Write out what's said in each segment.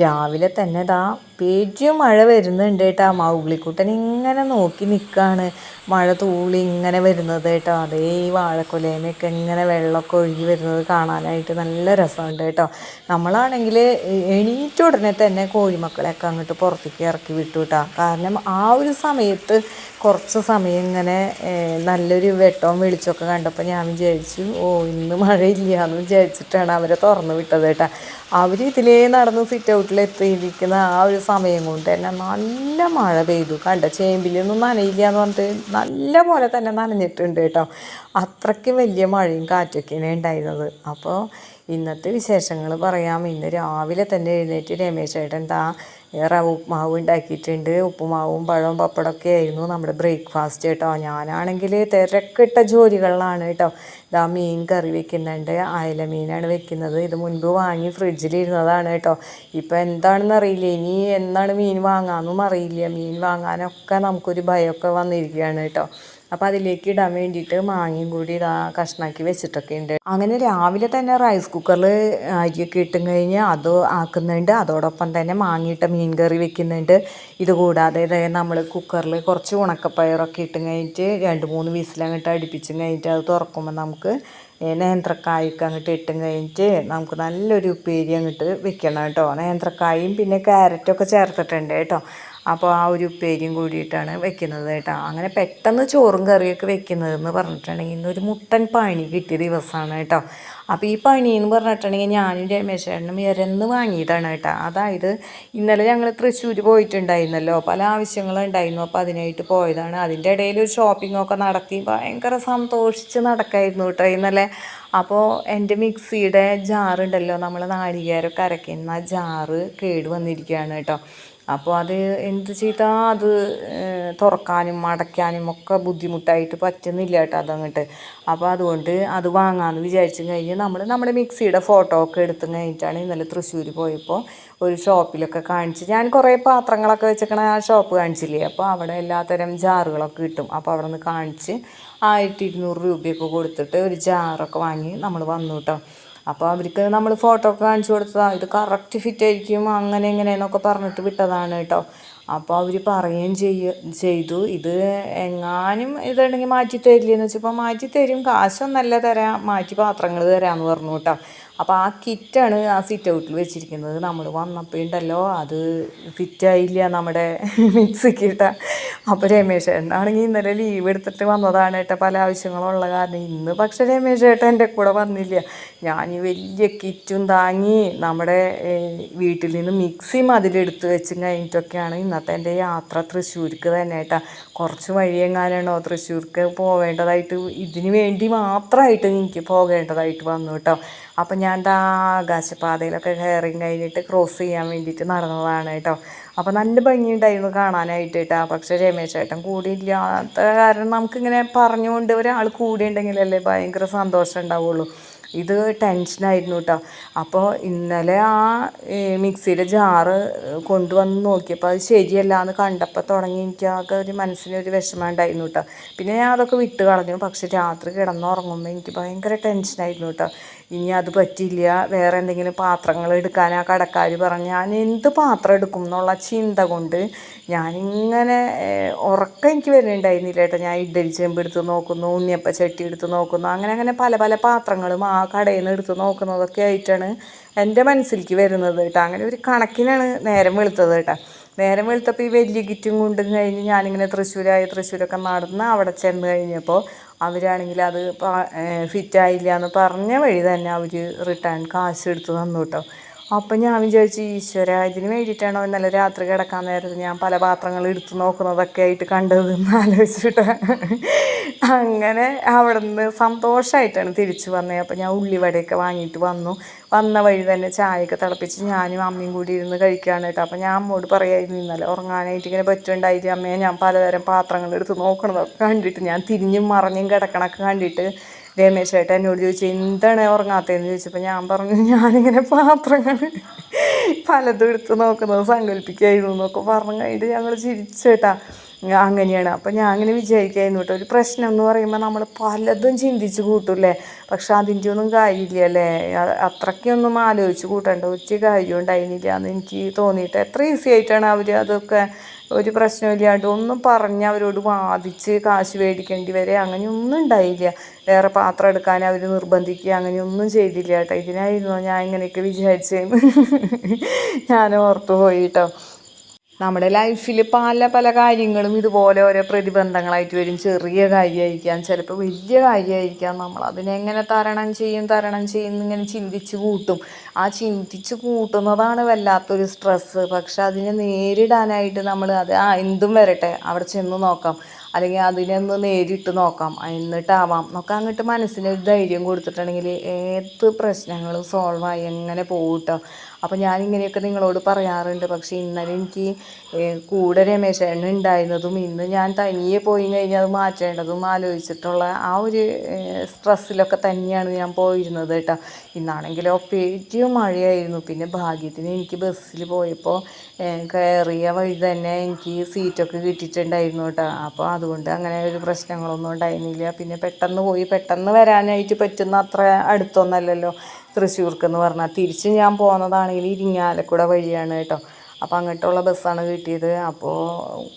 രാവിലെ തന്നെ ദാ പേജും മഴ വരുന്നുണ്ട് കേട്ടോ. മൗഗ്ലിക്കുട്ടൻ ഇങ്ങനെ നോക്കി നിൽക്കുകയാണ് മഴ തൂളി ഇങ്ങനെ വരുന്നത് കേട്ടോ. അതേ ഈ വാഴക്കൊലേനൊക്കെ ഇങ്ങനെ വെള്ളമൊക്കെ ഒഴുകി വരുന്നത് കാണാനായിട്ട് നല്ല രസമുണ്ട് കേട്ടോ. നമ്മളാണെങ്കിൽ എണീറ്റ ഉടനെ തന്നെ കോഴിമക്കളെയൊക്കെ അങ്ങോട്ട് പുറത്തേക്ക് ഇറക്കി വിട്ടു കേട്ടോ. കാരണം ആ ഒരു സമയത്ത് കുറച്ച് സമയം ഇങ്ങനെ നല്ലൊരു വെട്ടവും വെളിച്ചമൊക്കെ കണ്ടപ്പോൾ ഞാൻ വിചാരിച്ചു ഓ ഇന്ന് മഴയില്ല എന്ന് വിചാരിച്ചിട്ടാണ് അവരെ തുറന്നു വിട്ടത് കേട്ടോ. അവർ ഇതിലേ നടന്ന് സിറ്റ് ഔട്ടിൽ എത്തിയിരിക്കുന്ന ആ ഒരു സമയം കൊണ്ട് തന്നെ നല്ല മഴ പെയ്തു. കണ്ട ചേമ്പിലൊന്നും നനയില്ല എന്ന് പറഞ്ഞിട്ട് നല്ല പോലെ തന്നെ നനഞ്ഞിട്ടുണ്ട് കേട്ടോ. അത്രയ്ക്ക് വലിയ മഴയും കാറ്റൊക്കെയാണ് ഉണ്ടായിരുന്നത്. അപ്പോൾ ഇന്നത്തെ വിശേഷങ്ങൾ പറയാം. ഇന്ന് രാവിലെ തന്നെ എഴുന്നേറ്റ് രമേശ് ഏട്ടൻ താ റവ ഉപ്പുമാവ് ഉണ്ടാക്കിയിട്ടുണ്ട്. ഉപ്പുമാവും പഴവും പപ്പടമൊക്കെ ആയിരുന്നു നമ്മുടെ ബ്രേക്ക്ഫാസ്റ്റ് കേട്ടോ. ഞാനാണെങ്കിൽ തിരക്കിട്ട ജോലികളിലാണ് കേട്ടോ. ഇതാ മീൻ കറി വെക്കുന്നുണ്ട്. അയല മീനാണ് വെക്കുന്നത്. ഇത് മുൻപ് വാങ്ങി ഫ്രിഡ്ജിലിരുന്നതാണ് കേട്ടോ. ഇപ്പം എന്താണെന്ന് അറിയില്ല ഇനി എന്നാണ് മീൻ വാങ്ങാമെന്നും അറിയില്ല. മീൻ വാങ്ങാനൊക്കെ നമുക്കൊരു ഭയമൊക്കെ വന്നിരിക്കുകയാണ് കേട്ടോ. അപ്പോൾ അതിലേക്ക് ഇടാൻ വേണ്ടിയിട്ട് മാങ്ങയും കൂടി ഇതാ കഷ്ണാക്കി വെച്ചിട്ടൊക്കെ ഉണ്ട് അങ്ങനെ രാവിലെ തന്നെ റൈസ് കുക്കറിൽ അരിയൊക്കെ ഇട്ടും കഴിഞ്ഞ് അത് ആക്കുന്നുണ്ട്. അതോടൊപ്പം തന്നെ മാങ്ങിയിട്ട മീൻ കറി വെക്കുന്നുണ്ട്. ഇത് കൂടാതെ ഇതേ നമ്മൾ കുക്കറിൽ കുറച്ച് ഉണക്കപ്പയറൊക്കെ ഇട്ടും കഴിഞ്ഞിട്ട് രണ്ട് മൂന്ന് വിസിലങ്ങോട്ട് അടുപ്പിച്ചും കഴിഞ്ഞിട്ട് അത് തുറക്കുമ്പോൾ നമുക്ക് നേന്ത്രക്കായൊക്കെ അങ്ങോട്ട് ഇട്ടും കഴിഞ്ഞിട്ട് നമുക്ക് നല്ലൊരു ഉപ്പേരി അങ്ങോട്ട് വെക്കണം കേട്ടോ. നേന്ത്രക്കായും പിന്നെ ക്യാരറ്റൊക്കെ ചേർത്തിട്ടുണ്ട് കേട്ടോ. അപ്പോൾ ആ ഒരു ഉപ്പേരിയും കൂടിയിട്ടാണ് വെക്കുന്നത് കേട്ടോ. അങ്ങനെ പെട്ടെന്ന് ചോറും കറിയൊക്കെ വെക്കുന്നതെന്ന് പറഞ്ഞിട്ടുണ്ടെങ്കിൽ ഒരു മുട്ടൻ പണി കിട്ടിയ ദിവസമാണ് കേട്ടോ. അപ്പോൾ ഈ പണി എന്ന് പറഞ്ഞിട്ടുണ്ടെങ്കിൽ ഞാനും രമേശേട്ടനും ഇരന്ന് വാങ്ങിയതാണ് കേട്ടോ. അതായത് ഇന്നലെ ഞങ്ങൾ തൃശ്ശൂർ പോയിട്ടുണ്ടായിരുന്നല്ലോ. പല ആവശ്യങ്ങളും ഉണ്ടായിരുന്നു. അപ്പോൾ അതിനായിട്ട് പോയതാണ്. അതിന്റെ ഇടയിൽ ഒരു ഷോപ്പിങ്ങൊക്കെ നടത്തി ഭയങ്കര സന്തോഷിച്ച് നടക്കായിരുന്നു കേട്ടോ ഇന്നലെ. അപ്പോൾ എന്റെ മിക്സിയുടെ ജാറുണ്ടല്ലോ നമ്മൾ നാളികേരമൊക്കെ അരയ്ക്കുന്ന ജാറ് കേട് വന്നിരിക്കുകയാണ് കേട്ടോ. അപ്പോൾ അത് എന്ത് ചെയ്താൽ അത് തുറക്കാനും അടയ്ക്കാനും ഒക്കെ ബുദ്ധിമുട്ടായിട്ട് പറ്റുന്നില്ല കേട്ടോ അതങ്ങോട്ട്. അപ്പോൾ അതുകൊണ്ട് അത് വാങ്ങാമെന്ന് വിചാരിച്ചു കഴിഞ്ഞ് നമ്മൾ നമ്മുടെ മിക്സിയുടെ ഫോട്ടോ ഒക്കെ എടുത്തു കഴിഞ്ഞിട്ടാണ് ഇന്നലെ തൃശ്ശൂർ പോയപ്പോൾ ഒരു ഷോപ്പിലൊക്കെ കാണിച്ച് ഞാൻ കുറേ പാത്രങ്ങളൊക്കെ വെച്ചേക്കണ ആ ഷോപ്പ് കാണിച്ചില്ലേ? അപ്പോൾ അവിടെ എല്ലാത്തരം ജാറുകളൊക്കെ കിട്ടും. അപ്പോൾ അവിടെ നിന്ന് കാണിച്ച് ആയിരത്തി ഇരുന്നൂറ് രൂപയൊക്കെ കൊടുത്തിട്ട് ഒരു ജാറൊക്കെ വാങ്ങി നമ്മൾ വന്നു കേട്ടോ. അപ്പോൾ അവർക്ക് നമ്മൾ ഫോട്ടോ ഒക്കെ കാണിച്ചു കൊടുത്തതാണ് ഇത് കറക്റ്റ് ഫിറ്റ് ആയിരിക്കും അങ്ങനെ ഇങ്ങനെ എന്നൊക്കെ പറഞ്ഞിട്ട് വിട്ടതാണ് കേട്ടോ അപ്പോൾ അവർ പറയുകയും ചെയ്യ ചെയ്തു. ഇത് എങ്ങാനും ഇതുണ്ടെങ്കിൽ മാറ്റി തരില്ലെന്ന് വെച്ചപ്പോൾ മാറ്റി തരും കാശൊന്നല്ല തരാം മാറ്റി പാത്രങ്ങൾ തരാമെന്ന് പറഞ്ഞു കേട്ടോ അപ്പോൾ ആ കിറ്റാണ് ആ സിറ്റ് ഔട്ടിൽ വെച്ചിരിക്കുന്നത്. നമ്മൾ വന്നപ്പോൾ ഉണ്ടല്ലോ അത് ഫിറ്റായില്ല നമ്മുടെ മിക്സിക്ക് ഇട്ട അപ്പോൾ രമേശ് ഏട്ടനാണെങ്കിൽ ഇന്നലെ ലീവ് എടുത്തിട്ട് വന്നതാണ് ഏട്ട പല ആവശ്യങ്ങളുള്ള കാരണം. ഇന്ന് പക്ഷേ രമേശ് ഏട്ടൻ എന്റെ കൂടെ വന്നില്ല. ഞാൻ ഈ വലിയ കിറ്റും താങ്ങി നമ്മുടെ വീട്ടിൽ നിന്ന് മിക്സിയും അതിലെടുത്ത് വെച്ചും കഴിഞ്ഞിട്ടൊക്കെയാണ് ഇന്നത്തെ എന്റെ യാത്ര തൃശ്ശൂർക്ക് തന്നെ ഏട്ടാ കുറച്ച് വഴിയെങ്ങാനാണോ തൃശ്ശൂർക്ക് പോവേണ്ടതായിട്ട് ഇതിന് വേണ്ടി മാത്രമായിട്ട് എനിക്ക് പോകേണ്ടതായിട്ട് വന്നു കേട്ടോ. അപ്പം ഞാൻ ദാ ആകാശപാതയിലൊക്കെ കയറിയും കഴിഞ്ഞിട്ട് ക്രോസ് ചെയ്യാൻ വേണ്ടിയിട്ട് നടന്നതാണ് കേട്ടോ. അപ്പോൾ നല്ല ഭംഗിയുണ്ടായിരുന്നു കാണാനായിട്ട് കേട്ടോ. പക്ഷേ രമേശ് ചേട്ടൻ കൂടിയില്ലാത്ത കാരണം നമുക്കിങ്ങനെ പറഞ്ഞുകൊണ്ട് ഒരാൾ കൂടിയുണ്ടെങ്കിലല്ലേ ഭയങ്കര സന്തോഷം ഉണ്ടാവുള്ളൂ. ഇത് ടെൻഷനായിരുന്നു കേട്ടോ. അപ്പോൾ ഇന്നലെ ആ മിക്സിയിലെ ജാറ് കൊണ്ടുവന്ന് നോക്കിയപ്പോൾ അത് ശരിയല്ല എന്ന് കണ്ടപ്പോൾ തുടങ്ങി എനിക്ക് ആകെ ഒരു മനസ്സിനൊരു വിഷമം ഉണ്ടായിരുന്നു കേട്ടോ. പിന്നെ ഞാൻ അതൊക്കെ വിട്ട് കളഞ്ഞു. പക്ഷെ രാത്രി കിടന്നുറങ്ങുമ്പോൾ എനിക്ക് ഭയങ്കര ടെൻഷനായിരുന്നു കേട്ടോ. ഇനി അത് പറ്റില്ല വേറെ എന്തെങ്കിലും പാത്രങ്ങൾ എടുക്കാൻ ആ കടക്കാർ പറഞ്ഞു ഞാൻ എന്ത് പാത്രം എടുക്കും എന്നുള്ള ചിന്ത കൊണ്ട് ഞാനിങ്ങനെ ഉറക്കം എനിക്ക് വരുന്നുണ്ടായിരുന്നില്ല കേട്ടോ. ഞാൻ ഇഡ്ഡലി ചെമ്പ് എടുത്ത് നോക്കുന്നു ഉണ്ണിയപ്പ ചട്ടി എടുത്ത് നോക്കുന്നു അങ്ങനെ അങ്ങനെ പല പല പാത്രങ്ങളും ആ കടയിൽ നിന്ന് എടുത്ത് നോക്കുന്നതൊക്കെ ആയിട്ടാണ് എന്റെ മനസ്സിലേക്ക് വരുന്നത് കേട്ടോ. അങ്ങനെ ഒരു കണക്കിനാണ് നേരം വെളുത്തത് കേട്ടോ. നേരം വെളുത്തപ്പോൾ ഈ വലിയ കിറ്റും കൊണ്ടും കഴിഞ്ഞ് ഞാനിങ്ങനെ തൃശ്ശൂരായ തൃശ്ശൂരൊക്കെ നടന്ന് അവിടെ ചെന്ന് കഴിഞ്ഞപ്പോൾ അവരാണെങ്കിൽ അത് ഫിറ്റായില്ല എന്ന് പറഞ്ഞ വഴി തന്നെ അവർ റിട്ടേൺ കാശ് എടുത്ത് തന്നു കേട്ടോ. അപ്പം ഞാൻ വിചാരിച്ചു ഈശ്വര ഇതിന് വേണ്ടിയിട്ടാണോ ഇന്നലെ രാത്രി കിടക്കാൻ നേരത്ത് ഞാൻ പല പാത്രങ്ങൾ എടുത്തു നോക്കുന്നതൊക്കെ ആയിട്ട് കണ്ടത് ആലോചിച്ചിട്ട്. അങ്ങനെ അവിടെ നിന്ന് സന്തോഷമായിട്ടാണ് തിരിച്ചു വന്നത് അപ്പോൾ ഞാൻ ഉള്ളിവടയൊക്കെ വാങ്ങിയിട്ട് വന്നു. വന്ന വഴി തന്നെ ചായയൊക്കെ തിളപ്പിച്ച് ഞാനും അമ്മയും കൂടി ഇരുന്ന് കഴിക്കുകയാണ് കേട്ടോ. അപ്പോൾ ഞാൻ അമ്മോട് പറയായിരുന്നു ഇന്നലെ ഉറങ്ങാനായിട്ട് ഇങ്ങനെ പറ്റുണ്ടായിട്ട് അമ്മയെ ഞാൻ പലതരം പാത്രങ്ങൾ എടുത്ത് നോക്കണതൊക്കെ കണ്ടിട്ട് ഞാൻ തിരിഞ്ഞും മറിഞ്ഞും കിടക്കണൊക്കെ കണ്ടിട്ട് രമേശ് ചേട്ടൻ എന്നോട് ചോദിച്ചു എന്താണ് ഉറങ്ങാത്തതെന്ന്? ചോദിച്ചപ്പോൾ ഞാൻ പറഞ്ഞു ഞാനിങ്ങനെ പാത്രങ്ങൾ പലതും എടുത്ത് നോക്കുന്നത് സങ്കല്പിക്കായിരുന്നു എന്നൊക്കെ പറഞ്ഞു കഴിഞ്ഞിട്ട് ഞങ്ങൾ ചിരിച്ചേട്ടാ അങ്ങനെയാണ്. അപ്പം ഞാൻ അങ്ങനെ വിചാരിക്കായിരുന്നു കേട്ടോ. ഒരു പ്രശ്നം എന്ന് പറയുമ്പോൾ നമ്മൾ പലതും ചിന്തിച്ച് കൂട്ടൂല്ലേ പക്ഷെ അതിന്റെ ഒന്നും കാര്യമില്ല അല്ലേ അത്രയ്ക്കൊന്നും ആലോചിച്ച് കൂട്ടേണ്ട. ഒരു കാര്യം ഉണ്ടായിരുന്നില്ല എന്ന് എനിക്ക് തോന്നിയിട്ട് എത്ര ഈസി ആയിട്ടാണ് അവർ അതൊക്കെ ഒരു പ്രശ്നമില്ലാണ്ട് ഒന്നും പറഞ്ഞ് അവരോട് വാദിച്ച് കാശ് മേടിക്കേണ്ടി വരെ അങ്ങനെയൊന്നും ഉണ്ടായില്ല. വേറെ പാത്രം എടുക്കാൻ അവർ നിർബന്ധിക്കുക അങ്ങനെയൊന്നും ചെയ്തില്ല കേട്ടോ. ഇതിനായിരുന്നു ഞാൻ ഇങ്ങനെയൊക്കെ വിചാരിച്ചതെന്ന് ഞാൻ ഓർത്തു പോയി കേട്ടോ. നമ്മുടെ ലൈഫിൽ പല പല കാര്യങ്ങളും ഇതുപോലെ ഓരോ പ്രതിബന്ധങ്ങളായിട്ട് വരും. ചെറിയ കാര്യമായിരിക്കാം ചിലപ്പോൾ വലിയ കാര്യമായിരിക്കാം നമ്മൾ അതിനെങ്ങനെ തരണം ചെയ്യും തരണം ചെയ്യും ഇങ്ങനെ ചിന്തിച്ച് കൂട്ടും. ആ ചിന്തിച്ച് കൂട്ടുന്നതാണ് വല്ലാത്തൊരു സ്ട്രെസ്സ് പക്ഷെ അതിനെ നേരിടാനായിട്ട് നമ്മൾ അത് ആ എന്തും വരട്ടെ അവിടെ ചെന്ന് നോക്കാം. അല്ലെങ്കിൽ അതിനെ ഒന്ന് നേരിട്ട് നോക്കാം. എന്നിട്ടാവാം. നോക്കാം അങ്ങോട്ട് മനസ്സിന് ഒരു ധൈര്യം കൊടുത്തിട്ടുണ്ടെങ്കിൽ ഏത് പ്രശ്നങ്ങളും സോൾവ് ആയി എങ്ങനെ പോകട്ടോ കേട്ടോ അപ്പോൾ ഞാനിങ്ങനെയൊക്കെ നിങ്ങളോട് പറയാറുണ്ട്. പക്ഷേ ഇന്നലെ എനിക്ക് കൂടെ രമേശേട്ടൻ ഉണ്ടായിരുന്നതും ഇന്ന് ഞാൻ തനിയെ പോയി കഴിഞ്ഞാൽ അത് മാറ്റേണ്ടതും ആലോചിച്ചിട്ടുള്ള ആ ഒരു സ്ട്രെസ്സിലൊക്കെ തന്നെയാണ് ഞാൻ പോയിരുന്നത് കേട്ടോ. ഇന്നാണെങ്കിൽ പേടിയും മഴയായിരുന്നു. പിന്നെ ഭാഗ്യത്തിന് എനിക്ക് ബസ്സിൽ പോയപ്പോൾ കയറിയ വഴി തന്നെ എനിക്ക് സീറ്റൊക്കെ കിട്ടിയിട്ടുണ്ടായിരുന്നു കേട്ടോ. അപ്പോൾ അതുകൊണ്ട് അങ്ങനെ ഒരു പ്രശ്നങ്ങളൊന്നും ഉണ്ടായിരുന്നില്ല. പിന്നെ പെട്ടെന്ന് പോയി പെട്ടെന്ന് വരാനായിട്ട് പറ്റുന്ന അത്ര അടുത്തൊന്നല്ലല്ലോ. തൃശ്ശൂർക്ക് എന്ന് പറഞ്ഞാൽ തിരിച്ച് ഞാൻ പോകുന്നതാണെങ്കിൽ ഇരിങ്ങാലക്കുട വഴിയാണ് കേട്ടോ. അപ്പോൾ അങ്ങോട്ടുള്ള ബസ്സാണ് കിട്ടിയത്. അപ്പോൾ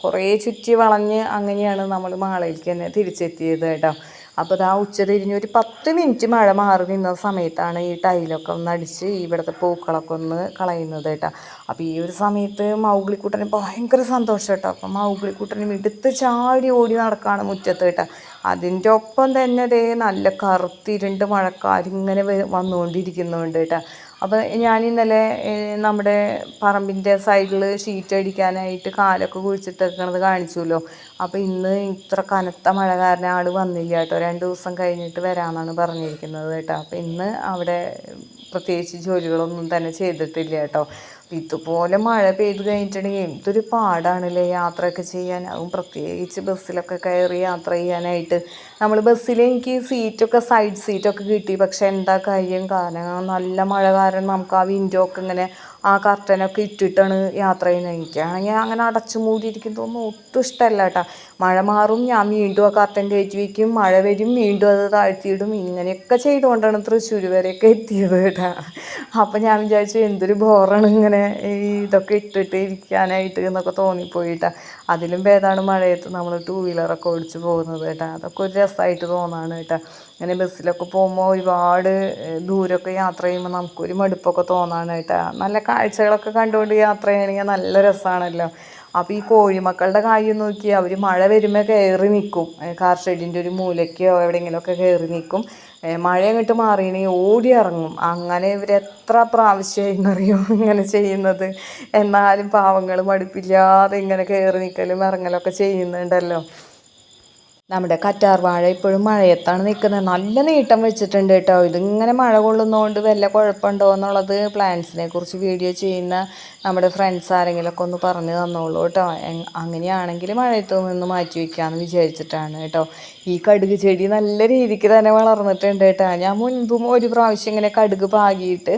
കുറേ ചുറ്റി വളഞ്ഞ് അങ്ങനെയാണ് നമ്മൾ മാളയിലേക്ക് തന്നെ തിരിച്ചെത്തിയത് കേട്ടോ. അപ്പോൾ ആ ഉച്ച തിരിഞ്ഞ് ഒരു പത്ത് മിനിറ്റ് മഴ മാറി നിന്ന സമയത്താണ് ഈ ടൈലൊക്കെ ഒന്ന് അടിച്ച് ഇവിടുത്തെ പൂക്കളൊക്കെ ഒന്ന് കളയുന്നത് കേട്ടോ. അപ്പോൾ ഈ ഒരു സമയത്ത് മൗഗ്ലിക്കുട്ടന് ഭയങ്കര സന്തോഷം കേട്ടോ. അപ്പം മൗഗ്ലിക്കുട്ടനും എടുത്ത് ചാടി ഓടി നടക്കുകയാണ് മുറ്റത്ത് കേട്ടോ. അതിന്റെ ഒപ്പം തന്നെ ദേ നല്ല കറുത്തിരുണ്ട് മഴക്കാർ ഇങ്ങനെ വന്നുകൊണ്ടിരിക്കുന്നുണ്ട് കേട്ടോ. അപ്പോൾ ഞാൻ ഇന്നലെ നമ്മുടെ പറമ്പിന്റെ സൈഡിൽ ഷീറ്റ് അടിക്കാനായിട്ട് കാലൊക്കെ കുഴിച്ചിട്ടേക്കണത് കാണിച്ചുല്ലോ. അപ്പോൾ ഇന്ന് ഇത്ര കനത്ത മഴ കാരണം ആൾ വന്നില്ല കേട്ടോ. രണ്ട് ദിവസം കഴിഞ്ഞിട്ട് വരാമെന്നാണ് പറഞ്ഞിരിക്കുന്നത് കേട്ടോ. അപ്പോൾ ഇന്ന് അവിടെ പ്രത്യേകിച്ച് ജോലികളൊന്നും തന്നെ ചെയ്തിട്ടില്ല കേട്ടോ. ഇതുപോലെ മഴ പെയ്ത് കഴിഞ്ഞിട്ടുണ്ടെങ്കിൽ എന്തൊരു പാടാണല്ലേ യാത്രയൊക്കെ ചെയ്യാൻ. അതും പ്രത്യേകിച്ച് ബസ്സിലൊക്കെ കയറി യാത്ര ചെയ്യാനായിട്ട്. നമ്മൾ ബസ്സിൽ എനിക്ക് സീറ്റൊക്കെ സൈഡ് സീറ്റൊക്കെ കിട്ടി. പക്ഷേ എന്താ കാര്യം? കാരണം നല്ല മഴ കാരണം നമുക്ക് ആ വിൻഡോ ഒക്കെ ഇങ്ങനെ ആ കർട്ടനൊക്കെ ഇട്ടിട്ടാണ് യാത്ര ചെയ്യുന്നത്. എനിക്കാണെങ്കിൽ അങ്ങനെ അടച്ചു മൂടിയിരിക്കുന്നതൊന്നും ഒട്ടും ഇഷ്ടമല്ല കേട്ടോ. മഴ മാറും ഞാൻ വീണ്ടും ആ കർട്ടൻ കയറ്റി വയ്ക്കും. മഴ വരും വീണ്ടും അത് താഴ്ത്തിയിടും. ഇങ്ങനെയൊക്കെ ചെയ്തുകൊണ്ടാണ് തൃശ്ശൂർ വരെയൊക്കെ എത്തിയത് കേട്ടോ. അപ്പം ഞാൻ വിചാരിച്ചു എന്തൊരു ബോറാണ് ഇങ്ങനെ ഇതൊക്കെ ഇട്ടിട്ട് ഇരിക്കാനായിട്ട് എന്നൊക്കെ തോന്നിപ്പോയിട്ടാ. അതിലും ഭേദമാണ് മഴയത്ത് നമ്മൾ ടൂ വീലറൊക്കെ ഓടിച്ച് പോകുന്നത് കേട്ടോ. അതൊക്കെ ഒരു രസമായിട്ട് തോന്നാണ് കേട്ടോ. ഇങ്ങനെ ബസ്സിലൊക്കെ പോകുമ്പോൾ ഒരുപാട് ദൂരമൊക്കെ യാത്ര ചെയ്യുമ്പോൾ നമുക്കൊരു മടുപ്പൊക്കെ തോന്നാനായിട്ട്. നല്ല കാഴ്ചകളൊക്കെ കണ്ടുകൊണ്ട് യാത്ര ചെയ്യണമെങ്കിൽ നല്ല രസമാണല്ലോ അപ്പോൾ ഈ കോഴിമക്കളുടെ കാര്യം നോക്കി അവർ മഴ വരുമ്പോൾ കയറി നിൽക്കും കാർ ഷെഡിന്റെ ഒരു മൂലയ്ക്കോ എവിടെയെങ്കിലുമൊക്കെ കയറി നിൽക്കും മഴ അങ്ങോട്ട് മാറിയണെങ്കിൽ ഓടി ഇറങ്ങും. അങ്ങനെ ഇവരെത്ര പ്രാവശ്യമായിരുന്നറിയോ ഇങ്ങനെ ചെയ്യുന്നത്? എന്നാലും പാവങ്ങൾ മടുപ്പില്ലാതെ ഇങ്ങനെ കയറി നിൽക്കലും ഇറങ്ങലൊക്കെ ചെയ്യുന്നുണ്ടല്ലോ. നമ്മുടെ കറ്റാർ വാഴ ഇപ്പോഴും മഴയത്താണ് നിൽക്കുന്നത്. നല്ല നീട്ടം വെച്ചിട്ടുണ്ട് കേട്ടോ. ഇതിങ്ങനെ മഴ കൊള്ളുന്നതുകൊണ്ട് വല്ല കുഴപ്പമുണ്ടോ എന്നുള്ളത് പ്ലാന്റ്സിനെ കുറിച്ച് വീഡിയോ ചെയ്യുന്ന നമ്മുടെ ഫ്രണ്ട്സ് ആരെങ്കിലുമൊക്കെ ഒന്ന് പറഞ്ഞു തന്നോളൂ കേട്ടോ. അങ്ങനെയാണെങ്കിൽ മഴയത്ത് നിന്ന് മാറ്റി വയ്ക്കാമെന്ന് വിചാരിച്ചിട്ടാണ് കേട്ടോ. ഈ കടുക് ചെടി നല്ല രീതിക്ക് തന്നെ വളർന്നിട്ടുണ്ട് കേട്ടോ. ഞാൻ മുൻപും ഒരു പ്രാവശ്യം ഇങ്ങനെ കടുക് പാകിയിട്ട്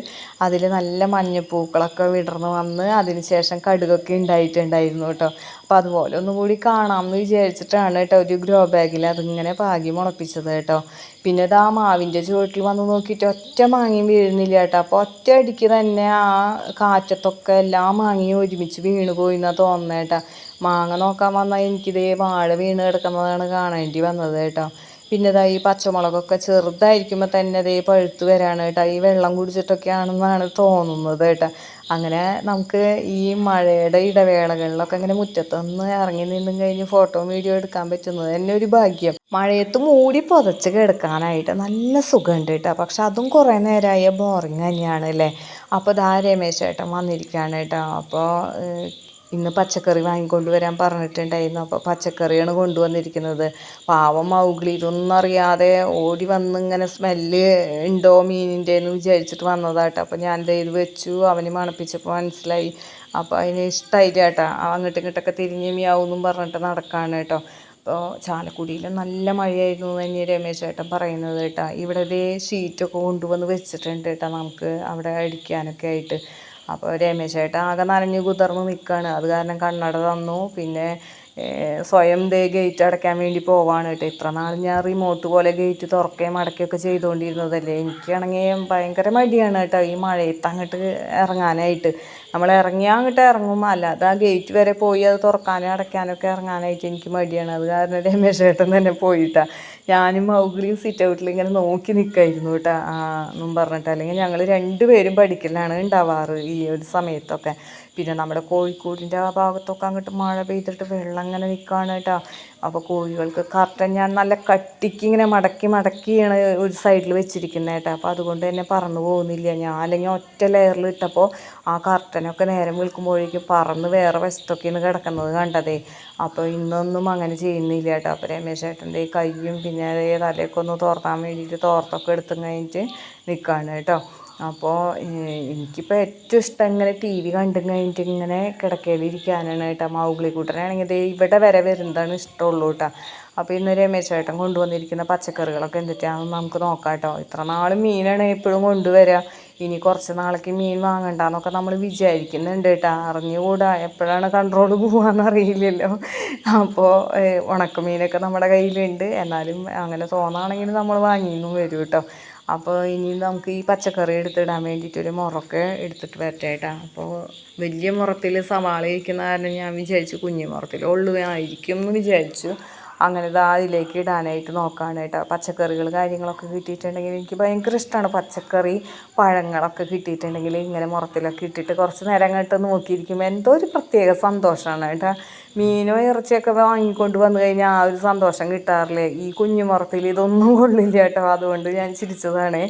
അതിൽ നല്ല മഞ്ഞപ്പൂക്കളൊക്കെ വിടർന്ന് വന്ന് അതിന് ശേഷം കടുകൊക്കെ ഉണ്ടായിട്ടുണ്ടായിരുന്നു കേട്ടോ. അപ്പോൾ അതുപോലെ ഒന്നുകൂടി കാണാമെന്ന് വിചാരിച്ചിട്ടാണ് കേട്ടോ ഒരു ഗ്രോ ബാഗിൽ അതിങ്ങനെ പാകി മുളപ്പിച്ചത് കേട്ടോ. പിന്നെ ഇത് ആ മാവിന്റെ ചുവട്ടിൽ വന്ന് നോക്കിയിട്ട് ഒറ്റ മാങ്ങയും വീഴുന്നില്ല കേട്ടോ. അപ്പോൾ ഒറ്റ അടിക്ക് തന്നെ ആ കാറ്റത്തൊക്കെ എല്ലാ മാങ്ങയും ഒരുമിച്ച് വീണ് പോയി എന്നാണ് മാങ്ങ നോക്കാൻ വന്നാൽ എനിക്കിതേ വാഴ വീണ് കിടക്കുന്നതാണ് കാണേണ്ടി വന്നത് കേട്ടോ. പിന്നെ ഇതാ ഈ പച്ചമുളകൊക്കെ ചെറുതായിരിക്കുമ്പോൾ തന്നെ ഇതേ പഴുത്ത് വരാണ് കേട്ടോ. ഈ വെള്ളം കുടിച്ചിട്ടൊക്കെയാണെന്നാണ് തോന്നുന്നത് കേട്ടോ. അങ്ങനെ നമുക്ക് ഈ മഴയുടെ ഇടവേളകളിലൊക്കെ അങ്ങനെ മുറ്റത്തൊന്ന് ഇറങ്ങി നിന്നും കഴിഞ്ഞ് ഫോട്ടോ വീഡിയോ എടുക്കാൻ പറ്റുന്നത് തന്നെ ഒരു ഭാഗ്യം. മഴയത്ത് മൂടി പുതച്ച് കിടക്കാനായിട്ട് നല്ല സുഖമുണ്ട് കേട്ടോ. പക്ഷെ അതും കുറേ നേരമായ ബോറിങ് തന്നെയാണ് അല്ലേ? അപ്പോൾ ദാ രമേശ് ചേട്ടൻ വന്നിരിക്കുകയാണ് കേട്ടോ. അപ്പോൾ ഇന്ന് പച്ചക്കറി വാങ്ങിക്കൊണ്ട് വരാൻ പറഞ്ഞിട്ടുണ്ടായിരുന്നു. അപ്പോൾ പച്ചക്കറിയാണ് കൊണ്ടുവന്നിരിക്കുന്നത്. പാവം മൗഗ്ലി ഇതൊന്നും അറിയാതെ ഓടി വന്ന് ഇങ്ങനെ സ്മെല്ല് ഉണ്ടോ മീനിന്റെ എന്ന് വിചാരിച്ചിട്ട് വന്നതാട്ടോ. അപ്പോൾ ഞാൻ ദേ ഇത് വെച്ചു അവന് മണപ്പിച്ചപ്പോൾ മനസ്സിലായി. അപ്പോൾ അതിന് ഇഷ്ടമായില്ല കേട്ടോ. അങ്ങോട്ടും ഇങ്ങോട്ടൊക്കെ തിരിഞ്ഞ് മിയാവെന്നും പറഞ്ഞിട്ട് നടക്കാണ് കേട്ടോ. അപ്പോൾ ചാലക്കുടിയിൽ നല്ല മഴയായിരുന്നു തന്നെ രമേശ് ചേട്ടൻ പറയുന്നത് കേട്ടോ. ഇവിടെ ദേ ഷീറ്റൊക്കെ കൊണ്ടുവന്ന് വെച്ചിട്ടുണ്ട് കേട്ടോ നമുക്ക് അവിടെ അടിക്കാനൊക്കെ ആയിട്ട്. അപ്പോൾ രമേശേട്ടൻ ആകെ നനഞ്ഞ് കുതിർന്ന് നിൽക്കുകയാണ് അത് കാരണം കണ്ണട തന്നു. പിന്നെ സ്വയം ദേ ഗേറ്റ് അടയ്ക്കാൻ വേണ്ടി പോവാണ് കേട്ടോ. ഇത്ര നാൾ ഞാൻ റിമോട്ട് പോലെ ഗേറ്റ് തുറക്കുകയും അടയ്ക്കുകയൊക്കെ ചെയ്തുകൊണ്ടിരുന്നതല്ലേ. എനിക്കാണെങ്കിൽ ഭയങ്കര മടിയാണ് കേട്ടോ ഈ മഴയത്ത് അങ്ങോട്ട് ഇറങ്ങാനായിട്ട്. നമ്മൾ ഇറങ്ങിയാൽ അങ്ങോട്ട് ഇറങ്ങും. അല്ലാതെ ആ ഗേറ്റ് വരെ പോയി അത് തുറക്കാനും അടയ്ക്കാനൊക്കെ ഇറങ്ങാനായിട്ട് എനിക്ക് മടിയാണ്. അത് കാരണം രമേശ് ഏട്ടൻ തന്നെ പോയിട്ടാ. ഞാനും മൗഗ്ലിയും സിറ്റ് ഔട്ടിൽ ഇങ്ങനെ നോക്കി നിൽക്കായിരുന്നു കേട്ടോ. എന്നും പറഞ്ഞിട്ട്. അല്ലെങ്കിൽ ഞങ്ങൾ രണ്ടുപേരും പഠിക്കലാണ് ഉണ്ടാവാറ് ഈ ഒരു സമയത്തൊക്കെ. പിന്നെ നമ്മുടെ കോഴിക്കോടിന്റെ ആ ഭാഗത്തൊക്കെ അങ്ങോട്ട് മഴ പെയ്തിട്ട് വെള്ളം അങ്ങനെ നിൽക്കുകയാണ് കേട്ടോ. അപ്പോൾ കോഴികൾക്ക് കറക്റ്റ് ഞാൻ നല്ല കട്ടിക്ക് ഇങ്ങനെ മടക്കി മടക്കിയാണ് ഒരു സൈഡിൽ വെച്ചിരിക്കുന്നത് കേട്ടോ. അപ്പോൾ അതുകൊണ്ട് തന്നെ പറന്നു പോകുന്നില്ല. ഞാൻ അല്ലെങ്കിൽ ഒറ്റ ലെയറിൽ ഇട്ടപ്പോൾ ആ കർട്ടനൊക്കെ നേരം വിൽക്കുമ്പോഴേക്കും പറന്ന് വേറെ വശത്തൊക്കെയാണ് കിടക്കുന്നത് കണ്ടതേ. അപ്പോൾ ഇന്നൊന്നും അങ്ങനെ ചെയ്യുന്നില്ല കേട്ടോ. അപ്പോൾ രമേശ് ചേട്ടന്റെ കയ്യും പിന്നെ തലയൊക്കെ ഒന്ന് തോർത്താൻ വേണ്ടിയിട്ട് തോർത്തൊക്കെ എടുത്തും കഴിഞ്ഞിട്ട് നിൽക്കുകയാണ് കേട്ടോ. അപ്പോൾ എനിക്കിപ്പോൾ ഏറ്റവും ഇഷ്ടം ഇങ്ങനെ ടി വി കണ്ടും കഴിഞ്ഞിട്ട് ഇങ്ങനെ കിടക്കയിലിരിക്കാനാണ് കേട്ടോ. മൗഗ്ലി കൂട്ടനാണെങ്കിൽ ഇവിടെ വരെ വരുന്നതാണ് ഇഷ്ടമുള്ളൂ കേട്ടോ. അപ്പോൾ ഇന്ന് രമേശേട്ടൻ കൊണ്ടുവന്നിരിക്കുന്ന പച്ചക്കറികളൊക്കെ എന്തൊക്കെയാണെന്ന് നമുക്ക് നോക്കാം കേട്ടോ. ഇത്ര നാൾ മീനാണ് എപ്പോഴും കൊണ്ടുവരിക. ഇനി കുറച്ച് നാളേക്ക് മീൻ വാങ്ങണ്ടെന്നൊക്കെ നമ്മൾ വിചാരിക്കുന്നുണ്ട് കേട്ടോ. അറിഞ്ഞുകൂടാ. എപ്പോഴാണ് കൺട്രോൾ പോവാന്ന് അറിയില്ലല്ലോ. അപ്പോൾ ഉണക്കമീനൊക്കെ നമ്മുടെ കയ്യിലുണ്ട്. എന്നാലും അങ്ങനെ തോന്നുകയാണെങ്കിൽ നമ്മൾ വാങ്ങിയെന്നും വരും കേട്ടോ. അപ്പോൾ ഇനി നമുക്ക് ഈ പച്ചക്കറി എടുത്തിടാൻ വേണ്ടിയിട്ടൊരു മുറൊക്കെ എടുത്തിട്ട് വരട്ടെ കേട്ടോ അപ്പോൾ വലിയ മുറത്തിൽ സവാള ഇരിക്കുന്ന കാരണം ഞാൻ വിചാരിച്ചു കുഞ്ഞു മുറത്തിൽ ഉള്ളുവായിരിക്കും എന്ന് വിചാരിച്ചു. അങ്ങനെ ഇതാ അതിലേക്ക് ഇടാനായിട്ട് നോക്കുകയാണ് കേട്ടോ പച്ചക്കറികൾ കാര്യങ്ങളൊക്കെ കിട്ടിയിട്ടുണ്ടെങ്കിൽ എനിക്ക് ഭയങ്കര ഇഷ്ടമാണ് പച്ചക്കറി പഴങ്ങളൊക്കെ കിട്ടിയിട്ടുണ്ടെങ്കിൽ ഇങ്ങനെ മുറത്തിലൊക്കെ ഇട്ടിട്ട് കുറച്ച് നേരം അങ്ങോട്ട് നോക്കിയിരിക്കുമ്പോൾ എന്തോ ഒരു പ്രത്യേക സന്തോഷമാണ് കേട്ടോ. മീനോ ഇറച്ചിയൊക്കെ വാങ്ങിക്കൊണ്ട് വന്നു കഴിഞ്ഞാൽ ആ ഒരു സന്തോഷം കിട്ടാറില്ലേ? ഈ കുഞ്ഞു മുറത്തിൽ ഇതൊന്നും കൊള്ളില്ല കേട്ടോ. അതുകൊണ്ട് ഞാൻ ചിരിച്ചതാണ്.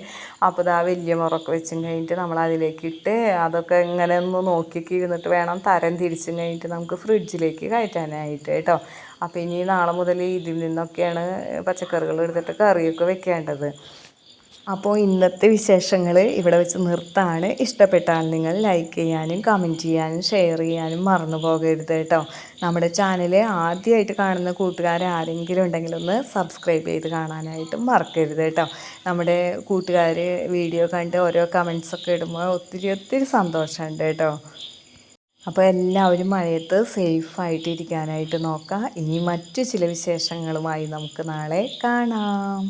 അപ്പോൾ ഇതാ വലിയ മുറക്ക് വെച്ചും കഴിഞ്ഞിട്ട് നമ്മൾ അതിലേക്ക് ഇട്ട് അതൊക്കെ ഇങ്ങനെ ഒന്ന് നോക്കിയൊക്കെ ഇരുന്നിട്ട് വേണം തരം തിരിച്ചും കഴിഞ്ഞിട്ട് നമുക്ക് ഫ്രിഡ്ജിലേക്ക് കയറ്റാനായിട്ട് കേട്ടോ. അപ്പോൾ ഇനി നാളെ മുതൽ ഇതിൽ നിന്നൊക്കെയാണ് പച്ചക്കറികൾ എടുത്തിട്ട് കറിയൊക്കെ വെക്കേണ്ടത്. അപ്പോൾ ഇന്നത്തെ വിശേഷങ്ങൾ ഇവിടെ വെച്ച് നിർത്താണ്. ഇഷ്ടപ്പെട്ടാൽ നിങ്ങൾ ലൈക്ക് ചെയ്യാനും കമന്റ് ചെയ്യാനും ഷെയർ ചെയ്യാനും മറന്നു പോകരുത് കേട്ടോ. നമ്മുടെ ചാനൽ ആദ്യമായിട്ട് കാണുന്ന കൂട്ടുകാർ ആരെങ്കിലും ഉണ്ടെങ്കിൽ ഒന്ന് സബ്സ്ക്രൈബ് ചെയ്ത് കാണാനായിട്ട് മറക്കരുത് കേട്ടോ. നമ്മുടെ കൂട്ടുകാർ വീഡിയോ കണ്ട് ഓരോ കമൻസൊക്കെ ഇടുമ്പോൾ ഒത്തിരി ഒത്തിരി സന്തോഷമുണ്ട് കേട്ടോ. അപ്പോൾ എല്ലാവരും മഴയത്ത് സേഫായിട്ട് ഇരിക്കാനായിട്ട് നോക്കാം. ഇനി മറ്റു ചില വിശേഷങ്ങളുമായി നമുക്ക് നാളെ കാണാം.